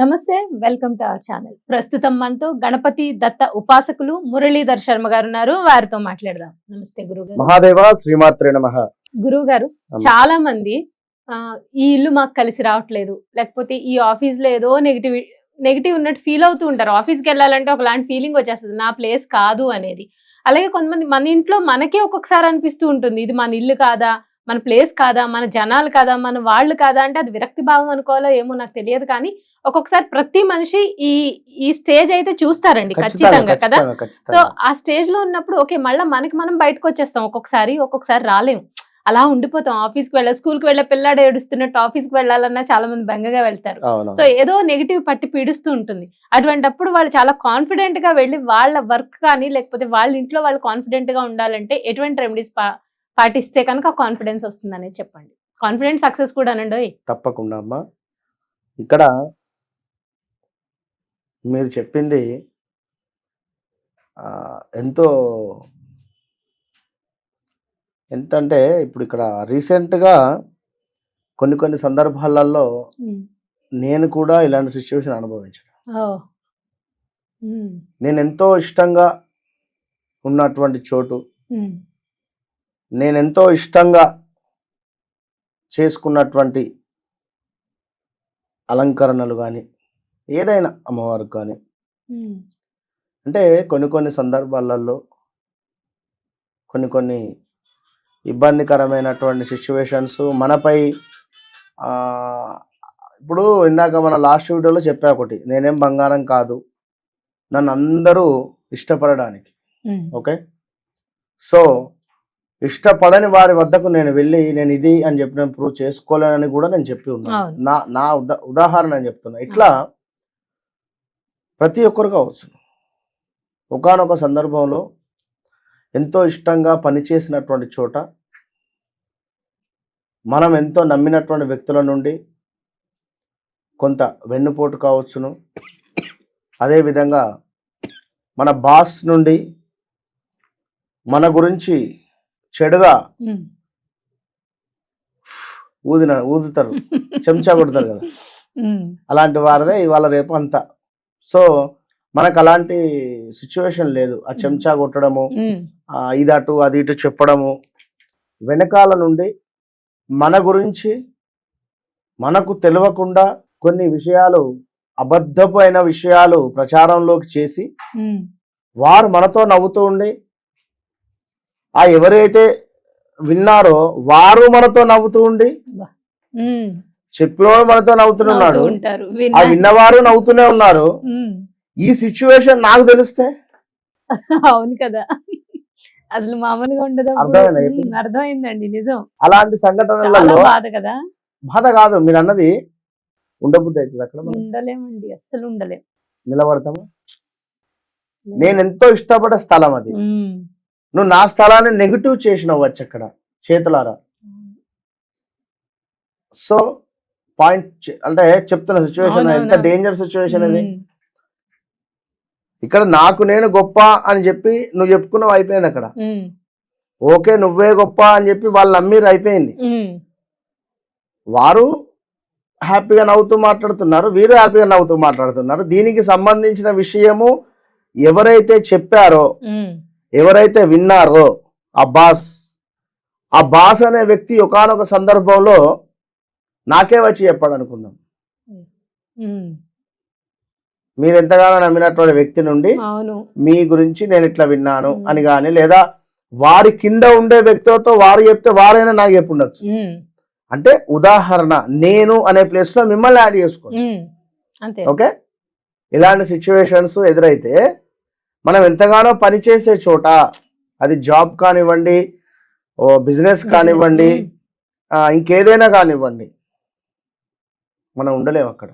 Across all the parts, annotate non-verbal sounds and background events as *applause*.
నమస్తే welcome to our channel. ప్రస్తుతం మనతో గణపతి దత్త ఉపాసకులు మురళీధర్ శర్మ గారు ఉన్నారు. వారితో మాట్లాడదాం. నమస్తే గురువు గారు మహాదేవ శ్రీమాత్రే నమ. గురువు గారు. చాలా మంది ఆ, ఈ ఇల్లు మాకు కలిసి రావట్లేదు. లేకపోతే ఈ ఆఫీస్లో ఏదో నెగిటివ్ నెగిటివ్ ఉన్నట్టు ఫీల్ అవుతూ ఉంటారు. ఆఫీస్కి వెళ్ళాలంటే ఒకలాంటి ఫీలింగ్ వచ్చేస్తుంది. నా ప్లేస్ కాదు అనేది. అలాగే కొంతమంది మన ఇంట్లో మనకే ఒక్కొక్కసారి అనిపిస్తూ ఉంటుంది. ఇది మన ఇల్లు కాదా? మన ప్లేస్ కాదా మన జనాలు కాదా మన వాళ్ళు కాదా అంటే అది విరక్తి భావం అనుకోవాలో ఏమో నాకు తెలియదు కానీ ఒక్కొక్కసారి ప్రతి మనిషి ఈ ఈ స్టేజ్ అయితే చూస్తారండి ఖచ్చితంగా కదా? సో ఆ స్టేజ్లో ఉన్నప్పుడు ఓకే మళ్ళీ మనకి మనం బయటకు వచ్చేస్తాం. ఒక్కొక్కసారి ఒక్కొక్కసారి రాలేం. అలా ఉండిపోతాం. ఆఫీస్కి వెళ్ళ స్కూల్కి వెళ్ళే పిల్లాడు ఏడుస్తున్నట్టు ఆఫీస్కి వెళ్ళాలన్నా చాలా మంది బెంగగా వెళ్తారు. సో ఏదో నెగిటివ్ పట్టి పీడిస్తూ ఉంటుంది. అటువంటప్పుడు వాళ్ళు చాలా కాన్ఫిడెంట్గా వెళ్ళి వాళ్ళ వర్క్ కానీ లేకపోతే వాళ్ళ ఇంట్లో వాళ్ళు కాన్ఫిడెంట్గా ఉండాలంటే ఎటువంటి రెమెడీస్ పాటిస్తే కనుక కాన్ఫిడెన్స్ వస్తుందనేది చెప్పండి. కాన్ఫిడెంట్ సక్సెస్ కూడా అనండి తప్పకుండా అమ్మా. ఇక్కడ మీరు చెప్పింది ఎంతో ఎంత అంటే ఇప్పుడు ఇక్కడ రీసెంట్గా కొన్ని కొన్ని సందర్భాలలో నేను కూడా ఇలాంటి సిచ్యువేషన్ అనుభవించాను నేను ఎంతో ఇష్టంగా ఉన్నటువంటి చోటు నేను ఎంతో ఇష్టంగా చేసుకున్నటువంటి అలంకరణలు కానీ ఏదైనా అమ్మవారికి కానీ. అంటే కొన్ని కొన్ని సందర్భాలలో కొన్ని కొన్ని ఇబ్బందికరమైనటువంటి సిచ్యువేషన్స్ మనపై ఇప్పుడు ఇందాక మన లాస్ట్ వీడియోలో చెప్పా ఒకటి నేనేం బంగారం కాదు నన్ను అందరూ ఇష్టపడడానికి. ఓకే? సో ఇష్టపడని వారి వద్దకు నేను వెళ్ళి నేను ఇది అని చెప్పి నేను ప్రూవ్ చేసుకోలేనని కూడా నేను చెప్పి ఉన్నాను. నా నా ఉదా ఉదాహరణ అని చెప్తున్నా. ఇట్లా ప్రతి ఒక్కరు కావచ్చు. ఒకానొక సందర్భంలో ఎంతో ఇష్టంగా పనిచేసినటువంటి చోట మనం ఎంతో నమ్మినటువంటి వ్యక్తుల నుండి కొంత వెన్నుపోటు కావచ్చును. అదేవిధంగా మన బాస్ నుండి మన గురించి చెడుగా ఊదిన ఊదుతారు. *laughs* చెంచా కొడతారు కదా. అలాంటి వారిదే ఇవాళ రేపు అంతా. సో మనకు అలాంటి సిచ్యువేషన్ లేదు. ఆ చెంచా కొట్టడము ఇది అటు అది ఇటు చెప్పడము వెనకాల నుండి మన గురించి మనకు తెలియకుండా కొన్ని విషయాలు అబద్ధపు అయిన విషయాలు ప్రచారంలోకి చేసి వారు మనతో నవ్వుతూ ఉండి ఆ ఎవరైతే విన్నారో వారు మనతో నవ్వుతూ ఉండి చెప్పినవాడు మనతో నవ్వుతున్నాడు ఆ విన్నా- విన్నవారు నవ్వుతూనే ఉన్నారు. ఈ సిచ్యువేషన్ నాకు తెలిస్తే? అవును కదా. అసలు మామూలుగా ఉండదు అర్థమైందండి నిజం. అలాంటి సంఘటనలలో బాధ కదా. బాధ కాదు మీరు అన్నది ఉండబుద్ధి అవుతుంది అక్కడ ఉండలేమండి అస్సలు ఉండలేం. నిలబడతాము? నేను ఎంతో ఇష్టపడే స్థలం అది. నువ్వు నా స్థలాన్ని నెగిటివ్ చేసినావు వచ్చి అక్కడ చేతులారా సో పాయింట్ అంటే చెప్తున్న సిచ్యువేషన్ ఎంత. డేంజర్ సిచ్యువేషన్ అది. ఇక్కడ నాకు నేను గొప్ప అని చెప్పి నువ్వు చెప్పుకున్నావు అయిపోయింది అక్కడ. ఓకే నువ్వే గొప్ప అని చెప్పి వాళ్ళు నమ్మిరు అయిపోయింది. వారు హ్యాపీగా నవ్వుతూ మాట్లాడుతున్నారు వీరు హ్యాపీగా నవ్వుతూ మాట్లాడుతున్నారు దీనికి సంబంధించిన విషయము ఎవరైతే చెప్పారో. ఎవరైతే విన్నారో ఆ బాస్ ఆ బాస్ అనే వ్యక్తి ఒకానొక సందర్భంలో నాకే వచ్చి చెప్పాడు అనుకుందాం. మీరు ఎంతగానో నమ్మినటువంటి వ్యక్తి నుండి మీ గురించి నేను ఇట్లా విన్నాను. అని కానీ లేదా వారి కింద ఉండే వ్యక్తులతో వారు చెప్తే వారైనా నాకు చెప్పుండొచ్చు. అంటే ఉదాహరణ నేను అనే ప్లేస్లో మిమ్మల్ని యాడ్ చేసుకోండి. ఓకే? ఇలాంటి సిచ్యువేషన్స్ ఎదురైతే మనం ఎంతగానో పనిచేసే చోట అది జాబ్ కానివ్వండి ఓ బిజినెస్ కానివ్వండి ఇంకేదైనా కానివ్వండి మనం ఉండలేము అక్కడ.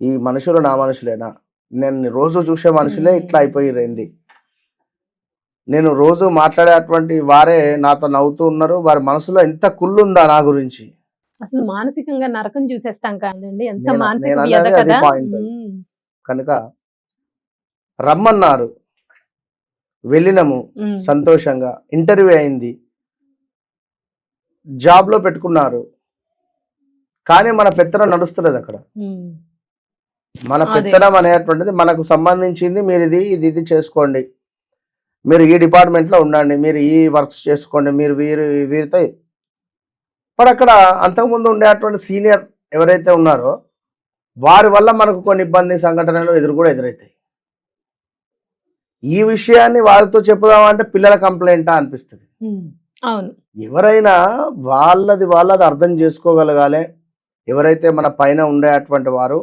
ఈ మనుషులు నా మనుషులేనా? నేను రోజు చూసే మనుషులే ఇట్లా అయిపోయిరైంది నేను రోజు మాట్లాడేటువంటి వారే నాతో నవ్వుతూ ఉన్నారు. వారి మనసులో ఎంత కుళ్ళుందా నా గురించి? అసలు మానసికంగా నరకం చూసేస్తాం కదండి. ఎంత మానసిక. ఉమ్. కనుక రమ్మన్నారు. వెళ్ళినము. సంతోషంగా. ఇంటర్వ్యూ అయింది. జాబ్లో పెట్టుకున్నారు. కానీ మన పెత్తనం నడుస్తులేదు అక్కడ. మన. పెత్తనం అనేటువంటిది మనకు సంబంధించింది మీరు ఇది ఇది ఇది చేసుకోండి. మీరు ఈ డిపార్ట్మెంట్లో ఉండండి. మీరు ఈ వర్క్స్ చేసుకోండి. మీరు వీరు వీరితో మరి అక్కడ అంతకుముందు ఉండేటువంటి సీనియర్ ఎవరైతే ఉన్నారో వారి వల్ల మనకు కొన్ని ఇబ్బంది సంఘటనలు ఎదురు కూడా ఎదురవుతాయి ఈ విషయాన్ని వారితో చెప్పుదామంటే పిల్లల కంప్లైంటా అనిపిస్తుంది. అవును. ఎవరైనా వాళ్ళది వాళ్ళది అర్థం చేసుకోగలగాలి. ఎవరైతే మన పైన ఉండేటువంటి వారు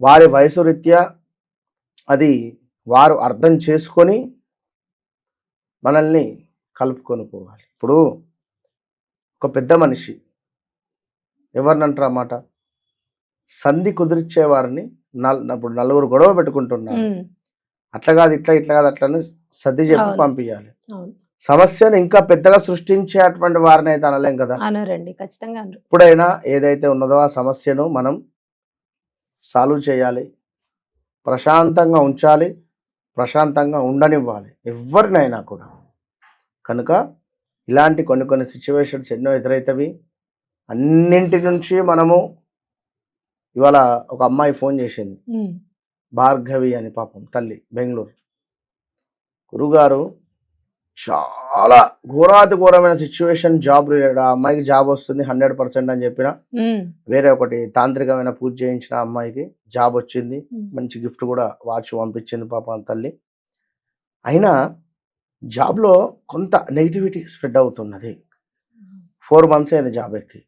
వారి వయసు రీత్యా అది వారు అర్థం చేసుకొని మనల్ని కలుపుకొని పోవాలి. ఇప్పుడు ఒక పెద్ద మనిషి ఎవరినంటారు అన్నమాట సంధి కుదిర్చే వారిని నల్ ఇప్పుడు నలుగురు గొడవ పెట్టుకుంటున్నారు. అట్లా కాదు ఇట్లా ఇట్లా కాదు అట్లా సర్ది చెప్పి. పంపించాలి. సమస్యను ఇంకా పెద్దగా సృష్టించేటువంటి వారిని అయితే అనలేం కదా? అనరండి ఖచ్చితంగా ఎప్పుడైనా ఏదైతే ఉన్నదో ఆ సమస్యను మనం సాల్వ్ చేయాలి. ప్రశాంతంగా ఉంచాలి. ప్రశాంతంగా ఉండనివ్వాలి. ఎవరినైనా కూడా. కనుక ఇలాంటి కొన్ని కొన్ని సిచ్యువేషన్స్ ఎన్నో ఎదురవుతాయి అన్నింటి నుంచి మనము ఇవాళ ఒక అమ్మాయి ఫోన్ చేసింది. భార్గవి అని పాపం తల్లి బెంగళూరు. గురుగారు చాలా ఘోరాతి ఘోరమైన సిచ్యువేషన్ జాబ్ రిలేటెడ్ ఆ అమ్మాయికి జాబ్ వస్తుంది హండ్రెడ్ పర్సెంట్ అని చెప్పిన. వేరే ఒకటి తాంత్రికమైన పూజ చేయించిన అమ్మాయికి జాబ్ వచ్చింది. మంచి గిఫ్ట్ కూడా వాచ్ పంపించింది పాపం తల్లి. అయినా జాబ్లో కొంత నెగిటివిటీ స్ప్రెడ్ అవుతున్నది. ఫోర్ మంత్స్ అయింది జాబ్ ఎక్కి.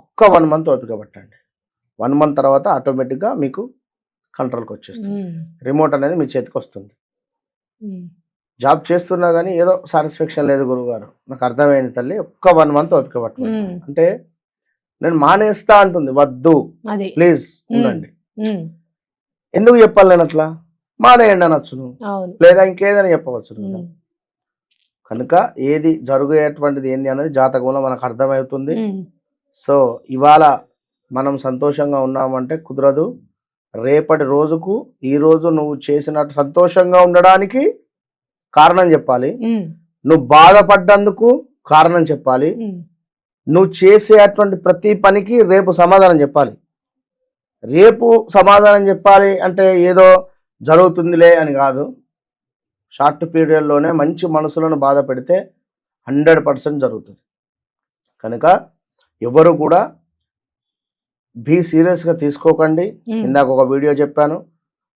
ఒక్క వన్ మంత్ ఓపిక పట్టండి. వన్ మంత్ తర్వాత ఆటోమేటిక్గా మీకు కంట్రోల్కి వచ్చేస్తుంది రిమోట్ అనేది మీ చేతికి వస్తుంది జాబ్ చేస్తున్నా కానీ ఏదో సాటిస్ఫాక్షన్ లేదు గురువుగారు. నాకు అర్థమైంది తల్లి. ఒక్క వన్ మంత్ ఓపిక ఉమ్, అంటే నేను మానేస్తా అంటుంది. వద్దు. ప్లీజ్ ఉండండి. ఎందుకు చెప్పాలి నేను అట్లా? మానేయండి అనొచ్చును లేదా ఇంకేదైనా చెప్పవచ్చు కనుక ఏది జరుగేటువంటిది ఏంది అనేది జాతకంలో మనకు అర్థమవుతుంది. సో ఇవాళ మనం సంతోషంగా ఉన్నామంటే కుదరదు. రేపటి రోజుకు ఈ రోజు నువ్వు చేసినట్టు సంతోషంగా ఉండడానికి కారణం చెప్పాలి. నువ్వు బాధపడ్డందుకు కారణం చెప్పాలి. నువ్వు చేసేటువంటి ప్రతి పనికి రేపు సమాధానం చెప్పాలి. రేపు సమాధానం చెప్పాలి అంటే ఏదో జరుగుతుందిలే అని కాదు. షార్ట్ పీరియడ్లోనే మంచి మనసులను బాధ పెడితే హండ్రెడ్ పర్సెంట్ జరుగుతుంది. కనుక ఎవరు కూడా బీ సీరియస్గా తీసుకోకండి. ఇందాక ఒక వీడియో చెప్పాను.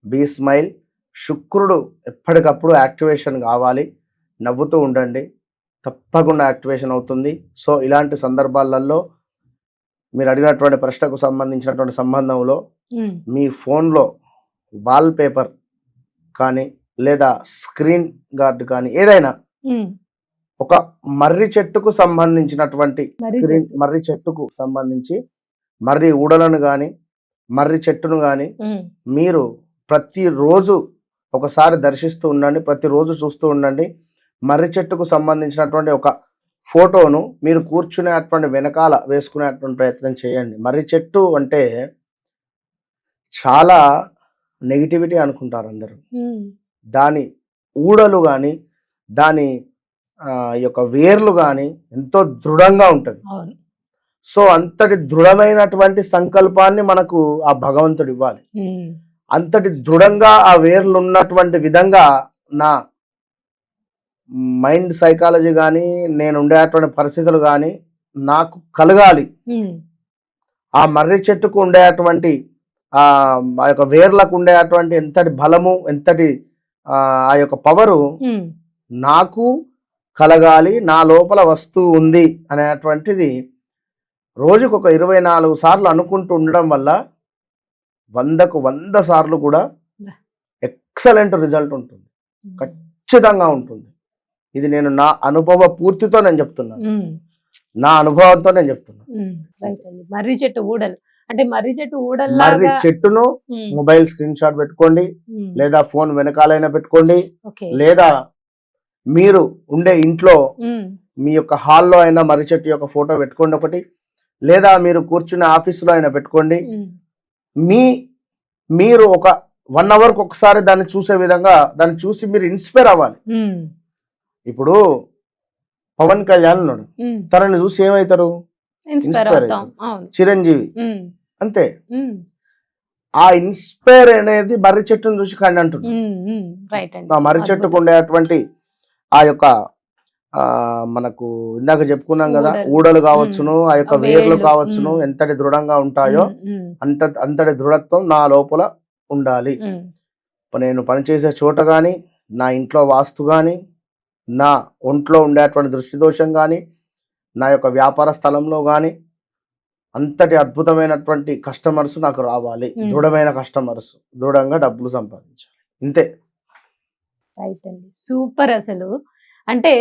Be smile. శుక్రుడు ఎప్పటికప్పుడు యాక్టివేషన్ కావాలి. నవ్వుతూ ఉండండి. తప్పకుండా యాక్టివేషన్ అవుతుంది. సో ఇలాంటి సందర్భాలలో మీరు అడిగినటువంటి ప్రశ్నకు సంబంధించినటువంటి సంబంధంలో మీ ఫోన్లో వాల్ పేపర్ కానీ లేదా స్క్రీన్ గార్డ్ కానీ ఏదైనా ఒక మర్రి చెట్టుకు సంబంధించినటువంటి స్క్రీన్. మర్రి చెట్టుకు సంబంధించి మర్రి ఊడలను కానీ మర్రి చెట్టును కానీ మీరు ప్రతిరోజు ఒకసారి దర్శిస్తూ ఉండండి ప్రతిరోజు చూస్తూ ఉండండి. మర్రి చెట్టుకు సంబంధించినటువంటి ఒక ఫోటోను మీరు కూర్చునేటువంటి వెనకాల వేసుకునేటువంటి ప్రయత్నం చేయండి. మర్రి చెట్టు అంటే చాలా నెగిటివిటీ అనుకుంటారు అందరూ. దాని ఊడలు కానీ దాని యొక్క వేర్లు కానీ ఎంతో దృఢంగా ఉంటుంది. సో అంతటి దృఢమైనటువంటి సంకల్పాన్ని మనకు ఆ భగవంతుడు ఇవ్వాలి. అంతటి దృఢంగా ఆ వేర్లు ఉన్నటువంటి విధంగా నా మైండ్ సైకాలజీ కానీ నేను ఉండేటువంటి పరిస్థితులు కానీ నాకు కలగాలి. ఆ మర్రి చెట్టుకు ఉండేటువంటి ఆ ఆ యొక్క వేర్లకు ఉండేటువంటి ఎంతటి బలము ఎంతటి ఆ యొక్క పవరు నాకు కలగాలి నా లోపల వస్తువు ఉంది అనేటువంటిది రోజుకు ఒక ఇరవై నాలుగు సార్లు అనుకుంటూ ఉండడం వల్ల వందకు వంద సార్లు కూడా ఎక్సలెంట్ రిజల్ట్ ఉంటుంది. ఖచ్చితంగా ఉంటుంది. ఇది నేను నా అనుభవ పూర్తితో నేను చెప్తున్నాను. నా అనుభవంతో నేను చెప్తున్నాను. మర్రి చెట్టు ఊడలు. అంటే మర్రి చెట్టు మర్రి ఊడల్లాగా చెట్టును మొబైల్ స్క్రీన్ షాట్ పెట్టుకోండి లేదా ఫోన్ వెనకాలైనా పెట్టుకోండి లేదా మీరు ఉండే ఇంట్లో మీ యొక్క హాల్లో అయినా మర్రి చెట్టు యొక్క ఫోటో పెట్టుకోండి ఒకటి. లేదా మీరు కూర్చునే ఆఫీసులో అయినా పెట్టుకోండి. మీ మీరు ఒక వన్ అవర్కి ఒకసారి దాన్ని చూసే విధంగా దాన్ని చూసి మీరు ఇన్స్పైర్ అవ్వాలి. ఇప్పుడు పవన్ కళ్యాణ్ ఉన్నాడు. తనని చూసి ఏమవుతారు? ఇన్స్పైర్ చిరంజీవి. అంతే. ఆ ఇన్స్పైర్ అనేది మర్రి చెట్టును చూసి కండి అండి. ఆ మర్రి చెట్టుకు. ఉండేటువంటి ఆ యొక్క మనకు ఇందాక చెప్పుకున్నాం కదా ఊడలు. కావచ్చును ఆ యొక్క వేర్లు కావచ్చును. ఎంతటి దృఢంగా ఉంటాయో అంత అంతటి దృఢత్వం నా లోపల ఉండాలి. నేను పనిచేసే చోట కానీ నా ఇంట్లో వాస్తు కానీ నా ఒంట్లో ఉండేటువంటి దృష్టి దోషం కానీ నా యొక్క వ్యాపార స్థలంలో కానీ అంతటి అద్భుతమైనటువంటి కస్టమర్స్ నాకు రావాలి. దృఢమైన కస్టమర్స్ దృఢంగా డబ్బులు సంపాదించాలి. ఇంతే. రైట్ అండి. సూపర్ అసలు. అంటే